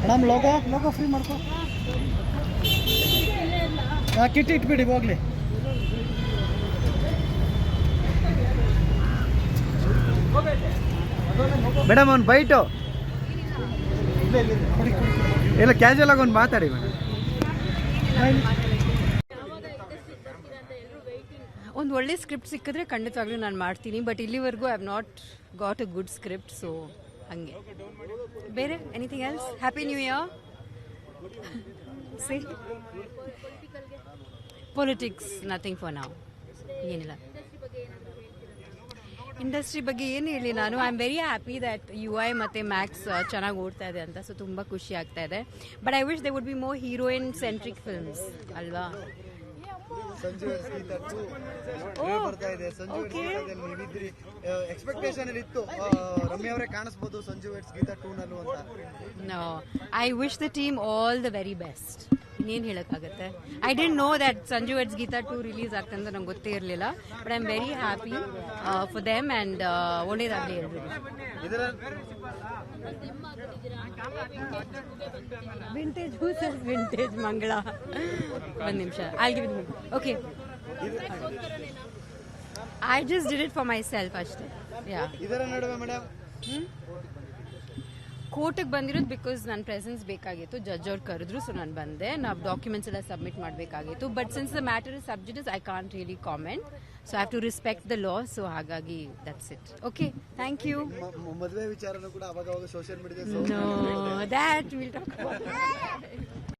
Madam logo logo free ಮಾಡ್ಕೊ. ಹಾಂ kit ಇಟ್ಬಿಡಿ ಹೋಗ್ಲಿ. ಮೇಡಮ್ ಅವ್ನು ಬೈಟು ಇಲ್ಲ ಕ್ಯಾಶುವಲ್ ಆಗಿ ಒಂದು ಮಾತಾಡಿ ಮೇಡಮ್ ಒಂದು ಒಳ್ಳೆ ಸ್ಕ್ರಿಪ್ಟ್ ಸಿಕ್ಕಿದ್ರೆ ಖಂಡಿತವಾಗ್ಲೂ ನಾನು ಮಾಡ್ತೀನಿ ಬಟ್ ಇಲ್ಲಿವರೆಗೂ I have not got a good script so ಹಂಗೆ. ಬೇರೆ anything else happy new year see politics nothing for ನಾವು ಏನಿಲ್ಲ. ಇಂಡಸ್ಟ್ರಿ ಬಗ್ಗೆ ಏನು ಹೇಳಿ ನಾನು? I am very happy that U I ಮತ್ತು ಮ್ಯಾಕ್ಸ್ ಚೆನ್ನಾಗಿ ಓಡ್ತಾ ಇದೆ ಅಂತ ಸೊ ತುಂಬ ಖುಷಿ ಆಗ್ತಾ ಇದೆ. But I wish they would be more heroine centric films ಅಲ್ವಾ? ಸಂಜು ಗೀತಾ ಟೂ ಬರ್ತಾ ಇದೆ. ಸಂಜು ಗೀತಾದಲ್ಲಿ ನೀವಿದ್ರಿ. ಎಕ್ಸ್ಪೆಕ್ಟೇಷನ್ ಇತ್ತು. ರಮ್ಯ ಅವರೇ ಕಾಣಿಸ್ಬೋದು ಗೀತಾ ಟೂ ನಲ್ಲೂ ಅಂತ. I wish the team all the very best ಇನ್ನೇನು ಹೇಳೋಕ್ಕಾಗತ್ತೆ? I didn't know that Sanju weds Geetha two release ಆಗ್ತದೆ ಅಂತ ನಂಗೆ ಗೊತ್ತೇ ಇರಲಿಲ್ಲ but I am very happy for them and ಒಳ್ಳೇದಾಗಲಿ vintage vintage sir vintage Mangala ಒಂದು ನಿಮಿಷ I give okay I just did it for myself ಅಷ್ಟೇ. Yeah ಇದರ ನಡುವೆ ಮೇಡಮ್ ಕೋರ್ಟಿಗೆ ಬಂದಿರೋದು ಬಿಕಾಸ್ ನನ್ನ ಪ್ರೆಸೆನ್ಸ್ ಬೇಕಾಗಿತ್ತು. ಜಡ್ಜ್ ಅವ್ರು ಕರೆದ್ರು ಸೊ ನಾನು ಬಂದೆ. ನಾವು ಡಾಕ್ಯುಮೆಂಟ್ಸ್ ಎಲ್ಲ ಸಬ್ಮಿಟ್ ಮಾಡಬೇಕಾಗಿತ್ತು. But since the matter is subject is I can't really comment so have to respect the law so ಹಾಗಾಗಿ that's it okay thank you ಮದುವೆ ವಿಚಾರನೂ ಕೂಡ ಅವಾಗ ಸೋಷಿಯಲ್ ಮೀಡಿಯಾ